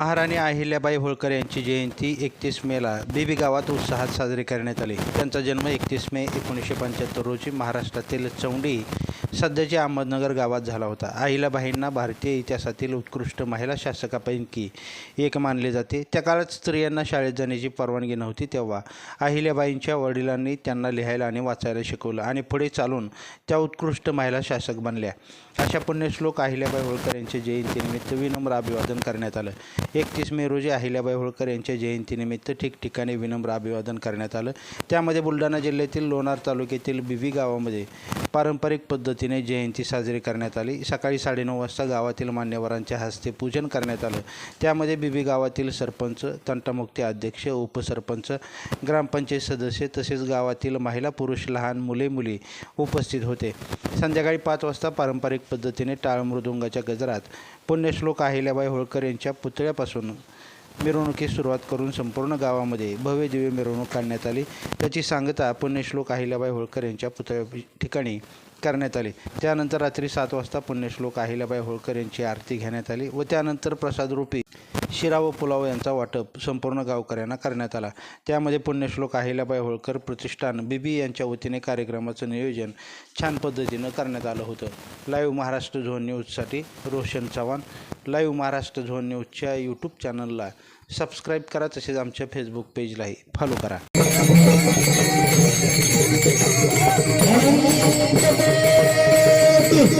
महाराणी अहिल्याबाई होळकर यांची जयंती एकतीस मेला बीबी गावात उत्साहात साजरी करण्यात आली. त्यांचा जन्म एकतीस मे एकोणीसशे पंच्याहत्तर रोजी महाराष्ट्रातील चौंडी सध्याच्या अहमदनगर गावात झाला होता. अहिल्याबाईंना भारतीय इतिहासातील उत्कृष्ट महिला शासकापैकी एक मानले जाते. त्या काळात स्त्रियांना शाळेत जाण्याची परवानगी नव्हती तेव्हा. अहिल्याबाईंच्या वडिलांनी त्यांना लिहायला आणि वाचायला शिकवलं आणि पुढे चालून त्या उत्कृष्ट महिला शासक बनल्या. अशा पुण्यश्लोक अहिल्याबाई होळकर यांच्या जयंतीनिमित्त विनम्र अभिवादन करण्यात आलं. एकतीस मे रोजी अहिल्याबाई होळकर यांच्या जयंतीनिमित्त ठिकठिकाणी विनम्र अभिवादन करण्यात आलं. त्यामध्ये बुलढाणा जिल्ह्यातील लोणार तालुक्यातील बिबी गावामध्ये पारंपरिक पद्धती पद्धतीने जयंती साजरी करण्यात आली. सकाळी साडेनऊ वाजता गावातील मान्यवरांच्या हस्ते पूजन करण्यात आलं. त्यामध्ये बिबी गावातील सरपंच तंटामुक्ती अध्यक्ष उपसरपंच ग्रामपंचायत सदस्य तसेच गावातील महिला पुरुष लहान मुले मुली उपस्थित होते. संध्याकाळी पाच वाजता पारंपरिक पद्धतीने टाळ मृदुंगाच्या गजरात पुण्यश्लोक अहिल्याबाई होळकर यांच्या पुतळ्यापासून मिरवणुकीस सुरुवात करून संपूर्ण गावामध्ये भव्य दिव्य मिरवणूक काढण्यात आली. त्याची सांगता पुण्यश्लोक अहिल्याबाई होळकर यांच्या पुतळ्या ठिकाणी करण्यात आली. त्यानंतर रात्री सात वाजता पुण्यश्लोक अहिल्याबाई होळकर यांची आरती घेण्यात आली व त्यानंतर प्रसादरूपी शिरा व पुलाव यांचा वाटप संपूर्ण गावकऱ्यांना करण्यात आला. त्यामध्ये पुण्यश्लोक अहिल्याबाई होळकर प्रतिष्ठान बीबी यांच्या वतीने कार्यक्रमाचं नियोजन छान पद्धतीनं करण्यात आलं होतं. लाईव्ह महाराष्ट्र झोन न्यूजसाठी रोशन चव्हाण. लाईव्ह महाराष्ट्र झोन न्यूजच्या यूट्यूब चॅनलला सबस्क्राईब करा तसेच आमच्या फेसबुक पेजलाही फॉलो करा.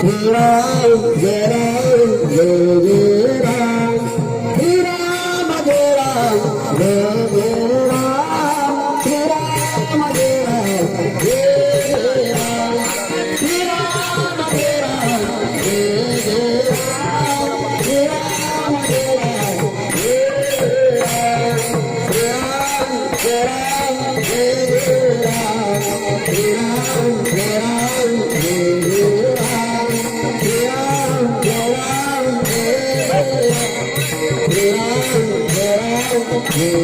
Yeah. Yeah.